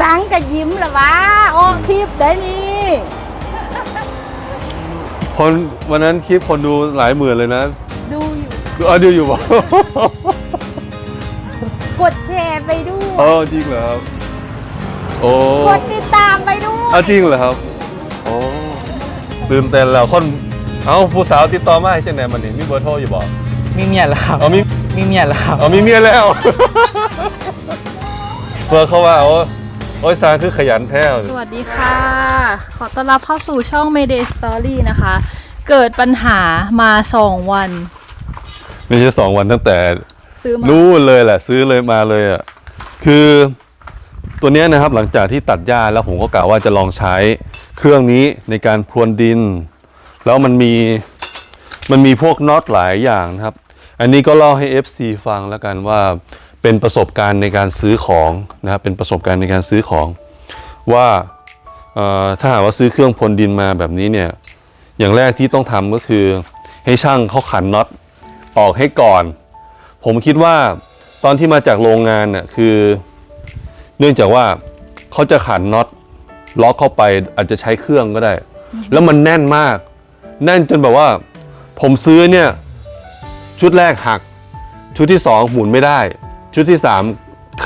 สังก็ยิ้มละวะโอ้คลิปได้นี่คนวันนั้นคลิปคนดูหลายหมื่นเลยนะ ดูอยู่ดูเออดูอยู่บอกกดแชร์ไปด้วยเออจริงเหรอครับ โอ้กดติดตามไปด้วยเอาจริงเหรอครับ โอ้ตื่นเต้นแล้วคน เอ้าผู้สาวติดต่อมาให้เช่นไหนมันนี่มีเบอร์โทรอยู่บอกมีเมียแล้วครับเอามีมีเมียแล้วครับเอามีเมียแล้วเพื่อเขาว่าโอ้ โอ้ยสางคือขยันแท้สวัสดีค่ะ ขอต้อนรับเข้าสู่ช่อง Mayday Story นะคะ เกิดปัญหามาสองวัน ไม่ใช่สองวันตั้งแต่ ซื้อมารู้เลยแหละ ซื้อเลยมาเลยอะ คือตัวเนี้ยนะครับหลังจากที่ตัดหญ้าแล้วผมก็กะว่าจะลองใช้เครื่องนี้ในการพรวนดิน แล้วมันมีมันมีพวกน็อตหลายอย่างนะครับ อันนี้ก็เล่าให้ FC ฟังแล้วกันว่า เป็นประสบการณ์ในการซื้อของนะครับเป็นประสบการณ์ในการซื้อของว่าถ้าหากว่าซื้อเครื่องพรวนดินมาแบบนี้เนี่ยอย่างแรกที่ต้องทำก็คือให้ช่างเขาขันน็อตออกให้ก่อน ผมคิดว่าตอนที่มาจากโรงงานน่ะคือ เนื่องจากว่าเขาจะขันน็อตล็อกเข้าไปอาจจะใช้เครื่องก็ได้ แล้วมันแน่นมาก แน่นจนแบบว่า ผมซื้อเนี่ยชุดแรกหัก ชุดที่สองหมุนไม่ได้ ชุดที่สาม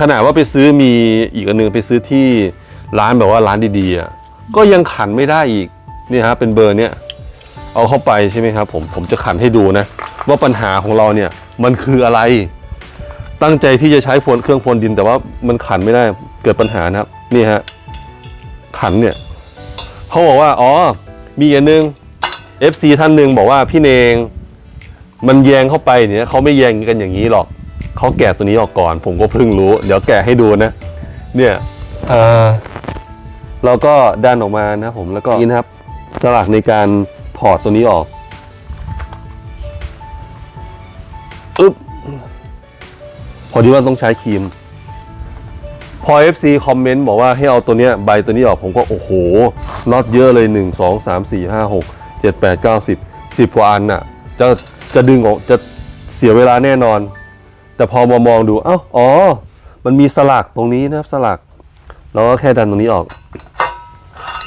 ขนาดว่าไปซื้อมีอีกอันหนึงไปซื้อที่ร้านแบบว่าร้านดีๆอะก็ยังขันไม่ได้อีกนี่ฮะเป็นเบอร์เนี้ยเอาเข้าไปใช่ไหมครับผมผมจะขันให้ดูนะ ว่าปัญหาของเราเนี่ยมันคืออะไร ตั้งใจที่จะใช้พรวนเครื่องพรวนดิน แต่ว่ามันขันไม่ได้เกิดปัญหานะครับนี่ฮะขันเนี่ยเขาบอกว่าอ๋อมีอันนึง FC ท่านหนึ่งบอกว่าพี่เนง มันแยงเข้าไปเนี่ยเขาไม่แยงกันอย่างนี้หรอก เขาแกะตัวนี้ออกก่อน ผมก็เพิ่งรู้ เดี๋ยวแกะให้ดูนะ เนี่ยเอ่อเราก็ดันออกมานะครับผมแล้วก็นี่นะครับสลักในการถอดตัวนี้ออกอึ๊บพอดีว่าต้องใช้ครีม พอ FC คอมเมนต์บอกว่าให้เอาตัวเนี้ยใบตัวนี้ออกผมก็โอ้โหน็อตเยอะเลย 1 2 3 4 5 6 7 8 9 10 10กว่าอันน่ะจะจะดึงออกจะเสียเวลาแน่นอน แต่พอมามองดู เอ้า อ๋อ มันมีสลักตรงนี้นะครับ สลักเราก็แค่ดันตรงนี้ออก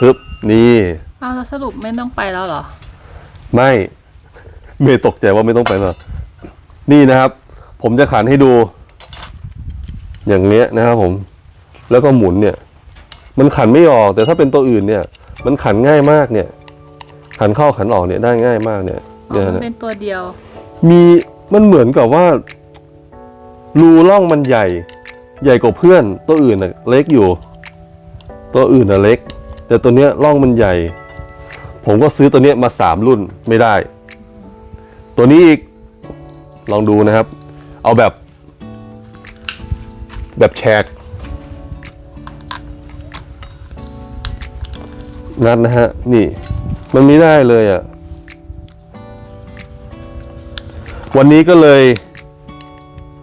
ปึ๊บ นี่ เอาแล้วสรุปไม่ต้องไปแล้วเหรอ ไม่ เมย์ตกใจว่าไม่ต้องไปหรอกนี่นะครับ ผมจะขันให้ดู อย่างเนี้ยนะครับผม แล้วก็หมุนเนี่ย มันขันไม่ออก แต่ถ้าเป็นตัวอื่นเนี่ย มันขันง่ายมากเนี่ย ขันเข้าขันออกเนี่ยได้ง่ายมากเนี่ยอ๋อเนี่ยมันนะเป็นตัวเดียว มี มันเหมือนกับว่า รูร่องมันใหญ่ ใหญ่กว่าเพื่อน ตัวอื่นน่ะเล็กอยู่ ตัวอื่นน่ะเล็ก แต่ตัวเนี้ยร่องมันใหญ่ ผมก็ซื้อตัวเนี้ยมาสามรุ่นไม่ได้ ตัวนี้อีกลองดูนะครับ เอาแบบ แบบแชกนัดนะฮะ นี่ มันไม่ได้เลยอะ่ะ วันนี้ก็เลย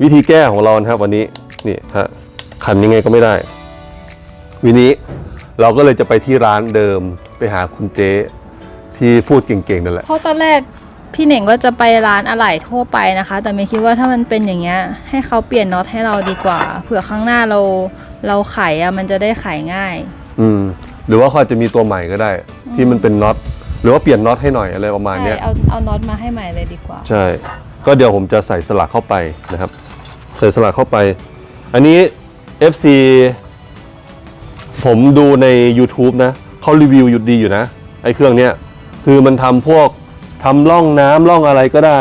วิธีแก้ของเรานะครับวันนี้นี่ฮะขันยังไงก็ไม่ได้วินี้เราก็เลยจะไปที่ร้านเดิมไปหาคุณเจ๊ที่พูดเก่งๆนั่นแหละเพราะตอนแรกพี่เหน่งก็จะไปร้านอะไหล่ทั่วไปนะคะ แต่ไม่คิดว่าถ้ามันเป็นอย่างเงี้ย ให้เขาเปลี่ยนน็อตให้เราดีกว่าเผื่อข้างหน้าเราเราไขอะมันจะได้ไขง่าย อืม หรือว่าเขาอาจจะมีตัวใหม่ก็ได้ ที่มันเป็นน็อตหรือว่าเปลี่ยนน็อตให้หน่อยอะไรประมาณใช่เนี้ยเอาเอาน็อตมาให้ใหม่เลยดีกว่า ใช่ ก็เดี๋ยวผมจะใส่สลักเข้าไปนะครับ ใส่สลักเข้าไป อันนี้ FC ผมดูใน YouTube นะเขารีวิวอยู่ดีอยู่นะ ไอ้เครื่องเนี้ยคือมันทำพวกทำร่องน้ำร่องอะไรก็ได้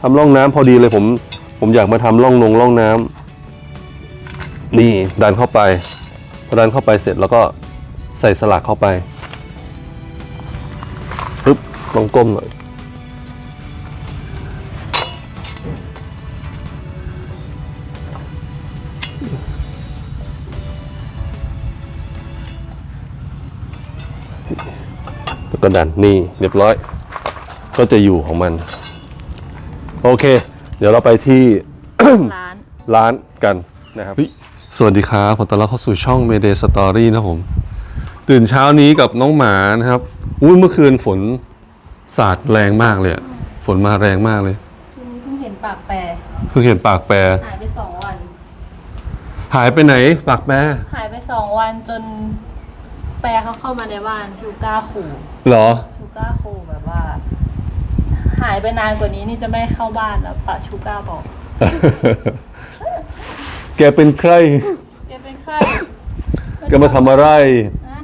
ทำร่องน้ำพอดีเลยผม ผมอยากมาทำร่องนงร่องน้ำนี่ดันเข้าไปพอดันเข้าไปเสร็จแล้วก็ใส่สลักเข้าไปปึ๊บลองก้มหน่อย แล้วก็ดันนี่เรียบร้อย ก็จะอยู่ของมัน โอเค เดี๋ยวเราไปที่ ร้าน ร้านกันนะครับสวัสดีครับขอต้อนรับเข้าสู่ช่อง Mayday Story นะครับผม ตื่นเช้านี้กับน้องหมานะครับอุ้ยเมื่อคืนฝนสาดแรงมากเลยอะฝนมาแรงมากเลยทีนี้เพิ่งเห็นปากแปรเพิ่งเห็นปากแปรหายไปสองวัน หายไปไหน ปากแม่หายไปสองวันจน แปรเขาเข้ามาในบ้านชูก้าขู่เหรอ ชูก้าขู่แบบว่า หายไปนานกว่านี้นี่จะไม่ให้เข้าบ้านแล้วปะชูก้าบอก แกเป็นใคร แกเป็นใครแกมาทำอะไร นะ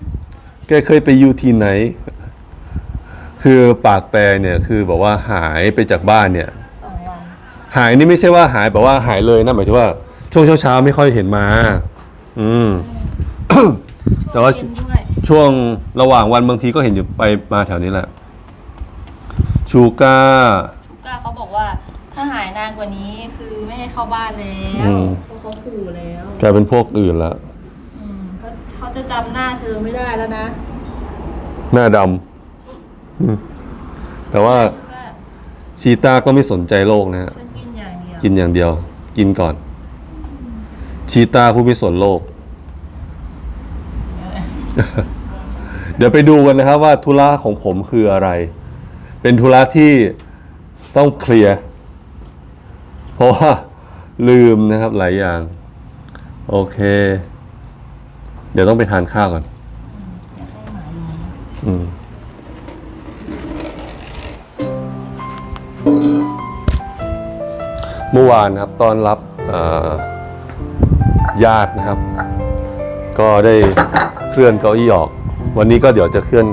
แกเคยไปอยู่ที่ไหน คือปากแปรเนี่ยคือบอกว่าหายไปจากบ้านเนี่ย สองวันหายนี่ไม่ใช่ว่าหายแบบว่าหายเลยนะหมายถึงว่า ช่วงเช้าๆไม่ค่อยเห็นมา อืม แต่ว่าเย็นด้วยช่วงระหว่างวันบางทีก็เห็นอยู่ไปมาแถวนี้แหละ ชูก้าชูก้าเขาบอกว่าถ้าหายนานกว่านี้คือไม่ให้เข้าบ้านแล้วอืมเพราะเขาขู่แล้วกลายเป็นพวกอื่นละอืมเขาเขาจะจำหน้าเธอไม่ได้แล้วนะหน้าดำอืมแต่ว่าชูก้าชีตาก็ไม่สนใจโลกนะฮะ ฉันกินอย่างเดียวกินอย่างเดียว กินก่อน ชีตาผู้ไม่สนโลก เดี๋ยวไปดูกันนะครับว่าธุระของผมคืออะไร เป็นธุระที่ต้องเคลียร์เพราะว่าลืมนะครับหลายอย่าง โอเค เดี๋ยวต้องไปทานข้าวก่อนอยากให้หมาอยู่อืมเมื่อวานนะครับตอนรับเอ่อญาตินะครับ ก็ได้เคลื่อนเก้าอี้ออก วันนี้ก็เดี๋ยวจะเคลื่อน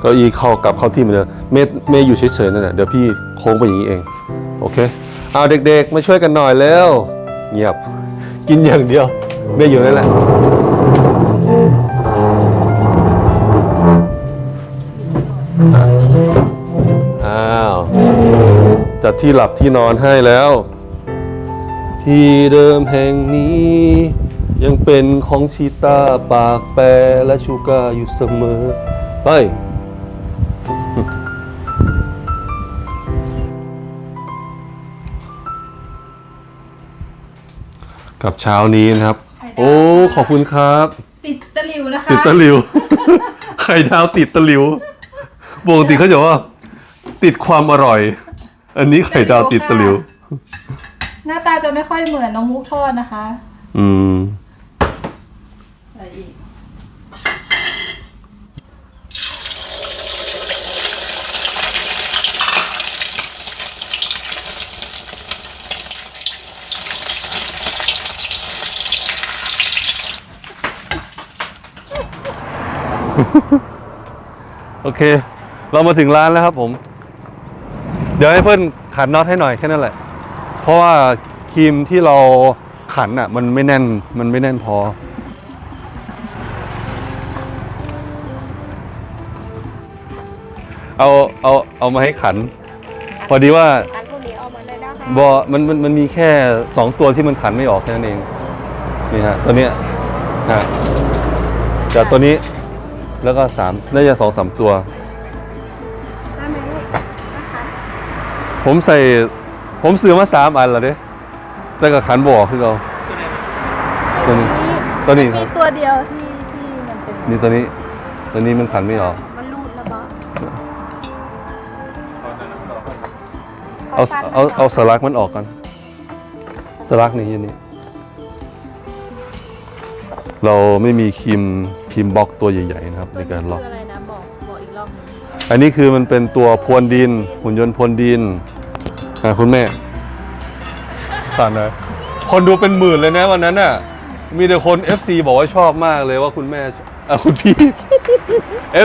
เก้าอี้เข้ากลับเข้าที่เหมือนเดิมเมย์เมย์อยู่เฉยๆนั่นแหละเดี๋ยวพี่โค้งไปอย่างนี้เองโอเคเอาเด็กๆ มาช่วยกันหน่อยเร็วเงียบกินอย่างเดียวเมย์อยู่นั่นแหละอ้าวจัดที่หลับที่นอนให้แล้ว ที่เดิมแห่งนี้ ยังเป็นของชีตาปากแปรและชูกาอยู่เสมอ ไป กับเช้านี้นะครับ โอ้ ขอบคุณครับ ติดตะหลิวนะคะติดตะหลิว ไข่ดาวติดตะหลิวปกติเขาจะว่า ติดความอร่อย อันนี้ไข่ดาวติดตะหลิว หน้าตาจะไม่ค่อยเหมือนน้องมุกทอดนะคะ อืม อะไรอีก โอเค เรามาถึงร้านแล้วครับผม เดี๋ยวให้เพื่อนขันน็อตให้หน่อยแค่นั้นแหละ เพราะว่าครีมที่เราขันอะ มันไม่แน่นมันไม่แน่นพอ เอาเอาเอามาให้ขัน พอดีว่าอันพวกนี้เอามาได้แล้วค่ะบอมันมันมันมีแค่สองตัวที่มันขันไม่ออกแค่นั้นเอง นี่ฮะตัวเนี้ยฮะจากตัวนี้ แล้วก็สามน่าจะสองสามตัว ได้ไหมลูกนะคะผมใส่ ผมซื้อมาสามอันแล้วเด้แต่ก็ขันบอกคือเราตัวนี้ ตัวนี้คมีรับ ตัวเดียวที่ที่มันเป็นนี่ตัวนี้ ตัวนี้มันขันไม่ออก มันรูดแล้วบอเอาเอาเอาสลักมันออกกันสลักนี่อยันนี้เราไม่มีครีม ครีมบล็อกตัวใหญ่ๆนะครับตัวในนี้การล็อกคืออะไรนะบอกบอกอีกรอบหนึงอันนี้คือมันเป็นตัวพรวนดิน หุ่นยนต์พรวนดินอ่าคุณแม่ตัดเลยคนดูเป็นหมื่นเลยนะวันนั้นน่ะ มีแต่คน FC บอกว่าชอบมากเลยว่าคุณแม่อะคุณพี่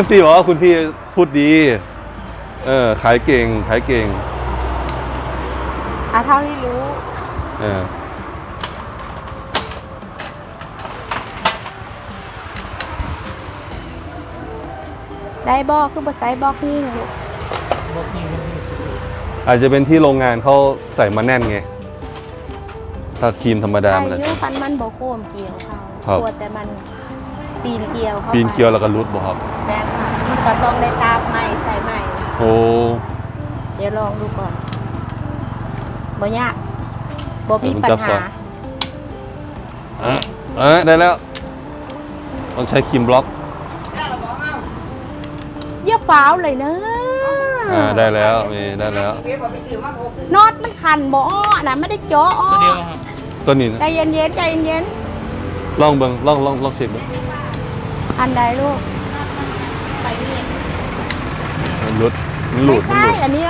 FC บอกว่าคุณพี่พูดดี เออขายเก่งขายเก่ง อะเท่าที่รู้ เออ ได้บอกคือบ่ใส่บอกนี่ลูกอาจจะเป็นที่โรงงานเขาใส่มาแน่นไง ถ้าครีมธรรมดาอามันอาจยุจะฟันมันบ่โค้มเกี่ยวเขาครับกลัวแต่มันปีนเกี่ยวเข้าปีนไปเกลียวแล้วก็รุดบ่ครับแม่นค่ะมันก็ต้องได้ตามใหม่ใส่ใหม่โอ้เดี๋ยวลองดูก่อนบ่ยากบ่มีปัญหาอะอะได้แล้ว ต้องใช้ครีมบล็อกเยี่ย ฟ้าวเลยนะอ่าได้แล้วมีได้แล้ว น็อตมันขันบ่อ้อนะไม่ได้เจาะอ้อตัวเดียวครับตัวนี้นะใจเย็นๆใจเย็นลองเบิ่งลองลองลองเช็คเบิ่งอันใดลูกมันหลุดมันหลุไม่ดมันใช่หลุดอันนี้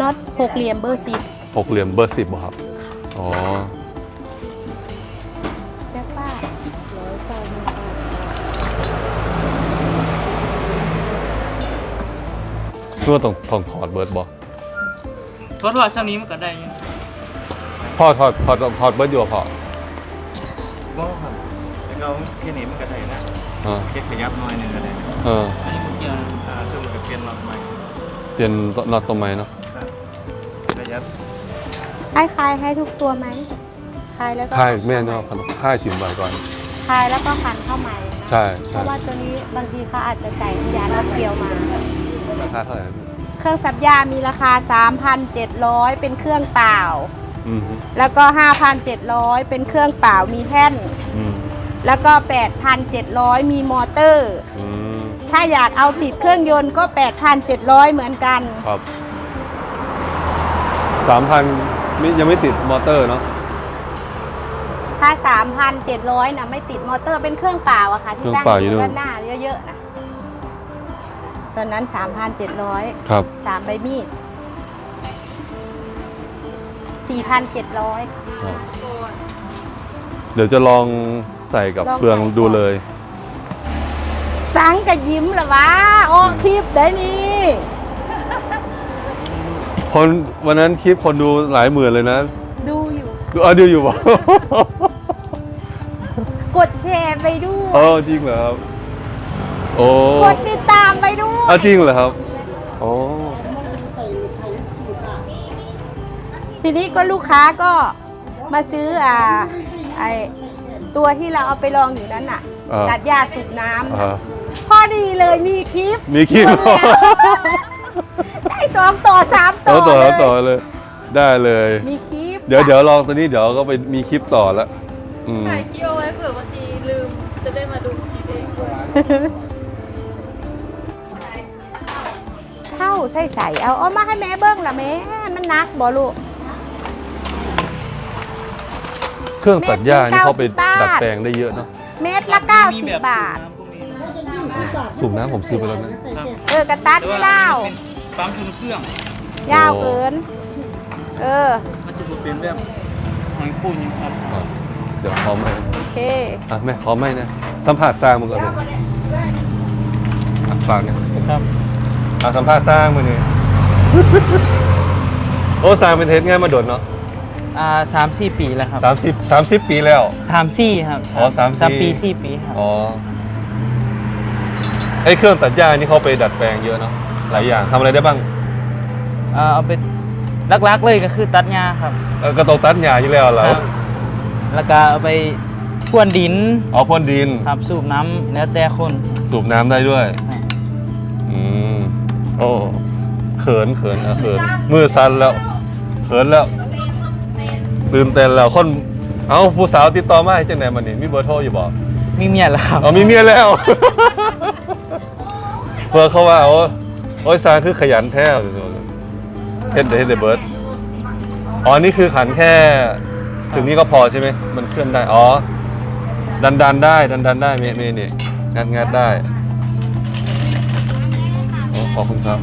น็อตหกเหลี่ยมเบอร์สิบหกเหลี่ยมเบอร์สิบบ่ครับอ๋อ เพื่อต้องต้องถอดเบิร์ดบ่ทดว่าช่วงนี้มันก็ได้อยู่พ่อถอดถอดถอดเบิร์ดอยู่บ่พ่อบ่ครับแล้วก็แค่นี้มันก็ได้นะอ่าแค่ขยับหน่อยหนึงก็ได้เอออันนี้มันเกี่ยวอ่าเครื่องมันก็เปลี่ยนล็อกใหม่เปลี่ยนน็อตตรงไหมเนาะครับขยับให้คลายให้ทุกตัวไหมคลายแล้วก็ค่ายแม่เนาะค่ายสิมไว้ก่อน คลายแล้วก็คันเข้าใหม่นะใช่เพใช่ราะว่าตัวนี้บางทีเขาอาจจะใส่ยาล็อกเกลียวมา ราคาเท่าไหร่นะพี่เครื่องสับยามีราคา 3,700 เป็นเครื่องเปล่า อืมฮึแล้วก็ 5,700 เป็นเครื่องเปล่ามีแท่น อืมแล้วก็ 8,700 มีมอเตอร์ อืมถ้าอยากเอาติดเครื่องยนต์ก็ 8,700 เหมือนกัน ครับสามพันยังไม่ติดมอเตอร์เนาะ ถ้า 3,700นะไม่ติดมอเตอร์เป็นเครื่องเปล่าอะค่ะ ที่ตั้งเครื่องเปล่าออยู่ยู่นู่นด้านหน้าเยอะๆนะ ตอนนั้น 3,700 ครับ 3 ใบมีด 4,700ค่ะครับ เดี๋ยวจะลองใส่กับลองเฟืองใส่ก่อน ดูเลย สังกะยิ้มเหรอวะโอ้คลิปได้นี่คนวันนั้นคลิปคนดูหลายหมื่นเลยนะดูอยู่ดูเอาดูอยู่บ่กดแชร์ไปด้วย เออจริงเหรอครับ โอ้ กดติดตาม ไปด้วยเอาจริงเหรอครับโอ้ทีนี้ก็ลูกค้าก็มาซื้ออ่าไอตัวที่เราเอาไปลองอยู่นั้นน่ะอ่า ตัดหญ้าสูบน้ำอ่าพอดีเลยมีคลิปมีคลิป ด้วยได้สองต่อสามต่ต่ออต่อเลยต่อเลย ได้เลย มีคลิปเดี๋ยวเดี๋ยวลองตัวนี้เดี๋ยวก็ไปมีคลิปต่อแล้วอืมถ่ายคลิปเอาไว้เผื่อบางทีลืมจะได้มาดูคลิปเองด้วย ใส่ใส่เอาเอามาให้แม่เบิ้งละแม่มันนักบ่ลูก เครื่องตัดหญ้านี่เขาไปเม็ดหนึ่งเก้าสิบบาทดัดแปลงได้เยอะเนาะเม็ดละมีแบบ90บาทน้ำพวกนี้สูบน้ำผมซื้อไปแล้วนะครับเออกระตัดไม่เล่าแต่ว่ามันเป็นปั๊มทุนเครื่องยาวเกิน เออ มันจะบ่เป็นแบบหอยคู่ยังครับอะเดี๋ยวพร้อมไหมโอเคอะแม่พร้อมไหมนะสัมผัสสร้างมันก่อนเลยอะฝากเนี่ยครับ อะสัมภาษณ์สร้างมือนี่โอ้สร้างเป็นเทสง่ายมาโดดเนาะอ่าสามสี่ปีแล้วครับสามสิบสามสิบปีแล้ว สามสี่ครับอ๋อสามสี่สามปีสี่ปีครับ อ๋อไอ้เครื่องตัดหญ้านี่เขาไปดัดแปลงเยอะเนาะหลายอย่างทำอะไรได้บ้างอ่าเอาไปลักๆเลยก็คือตัดหญ้าครับเออก็ต้องตัดหญ้าอยู่แล้วเหรอครับ แล้วก็เอาไปพรวนดินอ๋อพ่นดิน ครับสูบน้ำแล้วแต่คนสูบน้ำได้ด้วย ครับอืม โอ้เขินเขินนะเขินมือสั่นแล้วเขินแล้วตื่นเต้นแล้วคนเอ้าผู้สาวติดต่อมาให้จังไหนมันนี่มีเบอร์โทรอยู่บ่มีเมียแล้วครับอ๋อมีเมียแล้วเพื่อเขาว่าโอ้โอ้ยสร้างคือขยันแท้เฮ็ดเดเฮ็ดเดเบิร์ดอ๋อนี่คือขันแค่ ถึงนี้ก็พอใช่ไหมมันเคลื่อนได้ อ๋อ ดันดันได้ ดันดันได้เมเมนี่งัดงัดได้โอ้ ขอบคุณครับ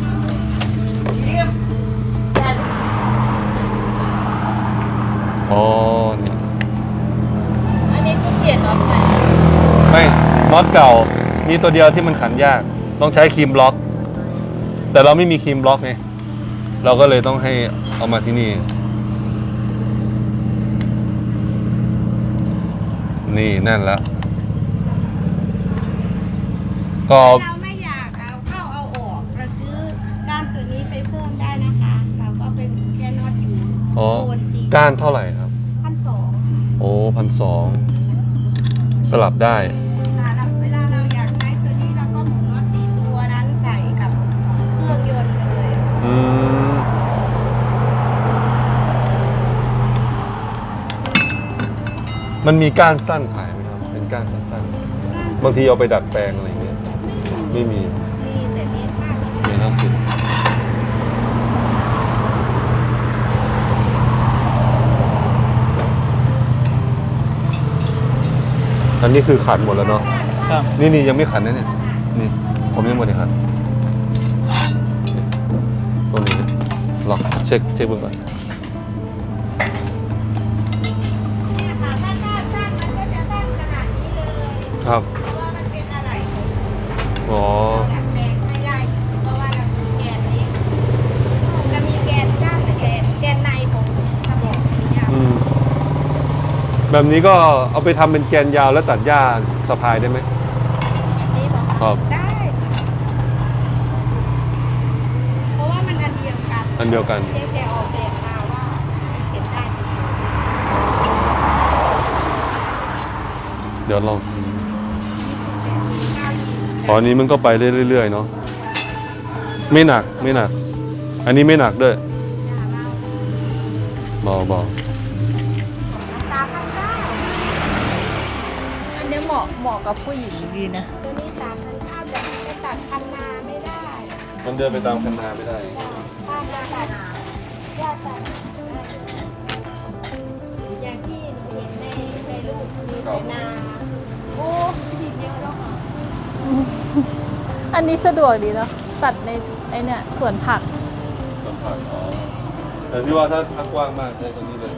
อ๋อนี่อันนี้คือเปลี่ยนน็อตใหม่ไม่น็อตเก่า มีตัวเดียวที่มันขันยาก ต้องใช้ครีมบล็อก แต่เราไม่มีครีมบล็อกไงเราก็เลยต้องให้เอามาที่นี่ นี่นั่นละก็เราไม่อยาก ก้านเท่าไหร่ครับ พันสองโอ้พันสองสลับได้ ค่ะแล้วเวลาเราอยากใช้ตัวนี้เราก็หมุนน็อตสี่ตัวนั้นใส่กับเครื่องยนต์เลยอืม มันมีก้านสั้นขายไหมครับ เป็นก้านสั้นๆ บางทีเอาไปดัดแปลงอะไรเงี้ย ไม่มีมีแต่เมตรห้าสิบเมตรห้าสิบ อันนี้คือขันหมดแล้วเนาะครับนี่นี่ยังไม่ขันนะเนี่ยนี่ผมยังไม่ได้ขันตรงนี้เนี่ยลองเช็คเช็คเบื้องก่อนเนี่ยค่ะถ้าหน้าสั้นมันก็จะสั้นขนาดนี้เลยครับ เพราะว่ามันเป็นอะไรของอ๋อ ดัดแปลงไม่ได้ เพราะว่าเรามีแกนเล็กจะมีแกนสั้นและแกนแกนในของกระบอกเนี่ย อืม แบบนี้ก็เอาไปทำเป็นแกนยาวแล้วตัดหญ้าสะพายได้ไหมแบบนี้บอกครับได้ เพราะว่ามันอันเดียวกันอันเดียวกัน เจ๊แกออกแบบมาว่าเห็นได้จริงเดี๋ยวลองอ๋ออันนี้มันก็ไปเรื่อยๆเนาะไม่หนักไม่หนัก อันนี้ไม่หนักด้วยเบาเบา เนี้ยเหมาะเหมาะกับผู้หญิงดีนะตัวนี้สามพันเก้าแต่มันจะตัดพันนาไม่ได้มันเดินไปตามคันนาไม่ได้ถ้านาตัดยอดตัดอย่างที่หนูเห็นในในรูปคือในนาโอ้ดินเยอะแล้วค่ะอันนี้สะดวกดีเนาะตัดในไอเนี่ยสวนผักสัมผัสอ๋อแต่ที่ว่าถ้าถ้ากว้างมากใช้ตัวนี้เลย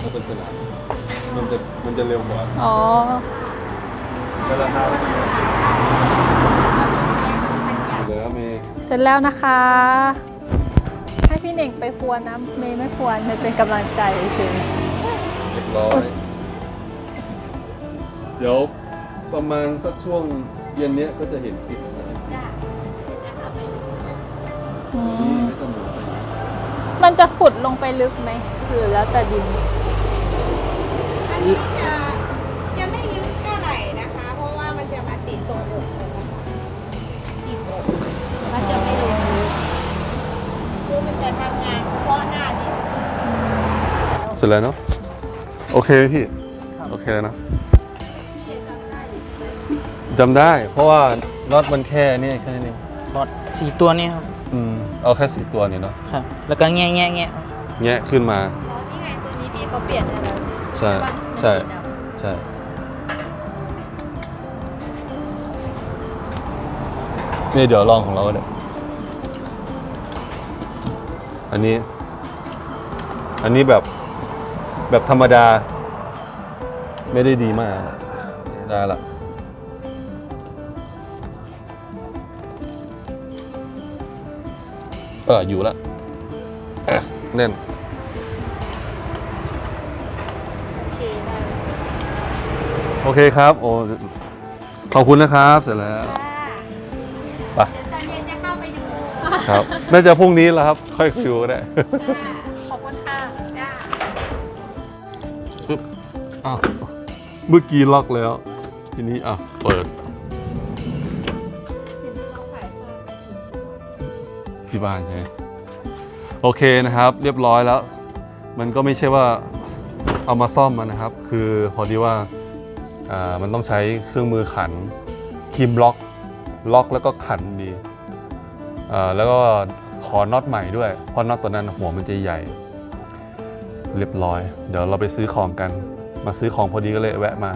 ถ้าเป็นสนามมันจะมันจะเร็วกว่า อ๋อ เหลือมีเสร็จแล้วนะคะ ให้พี่เน่งไปพรวนนะเมย์ไม่พรวนเมย์เป็นกำลังใจเฉยเรียบร้อย เดี๋ยวประมาณสักช่วงเย็นเนี้ยก็จะเห็นคลิปนะครับจ้ะนะคะไปดูอืนี่มไม่ต้องหมุนไปมันจะขุดลงไปลึกไหมหรือแล้วแต่ดินอัน ร็จแล้วเนาะโอเคไหมพี่โอเคแล้วเนอะจำได้ เพราะว่าน็อตมันแค่นี่แค่นี้เองรถสี่ตัวนี้ครับอืมเอาแค่สีตัวนี่เนาะครับ แล้วก็แง่แง่แง่แงะขึ้นมา อ๋อนี่ไงตัวนี้ที่เขาเปลี่ยนให้แล้วใช่ปะใช่มันสีดำใช่ นี่เดี๋ยวลองของเราเนี่ยอันนี้ อันนี้แบบ แบบธรรมดา ไม่ได้ดีมาก ได้ละเอออยู่แล้วอะแน่น โอเคได้โอเคครับ โอ้ขอบคุณนะครับ เสร็จแล้ว ไป เดี๋ยวตอนเย็นจะเข้าไปดู ครับ น่าจะพรุ่งนี้แล้วครับ ค่อยคุยก็ได้ขอบคุณ ปึ๊บอ้าวเมื่อกี้ล็อกแล้ว ทีนี้อะเปิดเห็นที่เขาขายผ้าที่บ้านใช่ไหมโอเคนะครับ เรียบร้อยแล้ว มันก็ไม่ใช่ว่าเอามาซ่อมมันนะครับ คือพอดีว่าอ่ามันต้องใช้เครื่องมือขันคีมล็อก ล็อกแล้วก็ขันดีอ่าแล้วก็ขอน็อตใหม่ด้วย เพราะน็อตตัวนั้นหัวมันจะใหญ่ เรียบร้อย เดี๋ยวเราไปซื้อของกัน มาซื้อของพอดีก็เลยแวะมา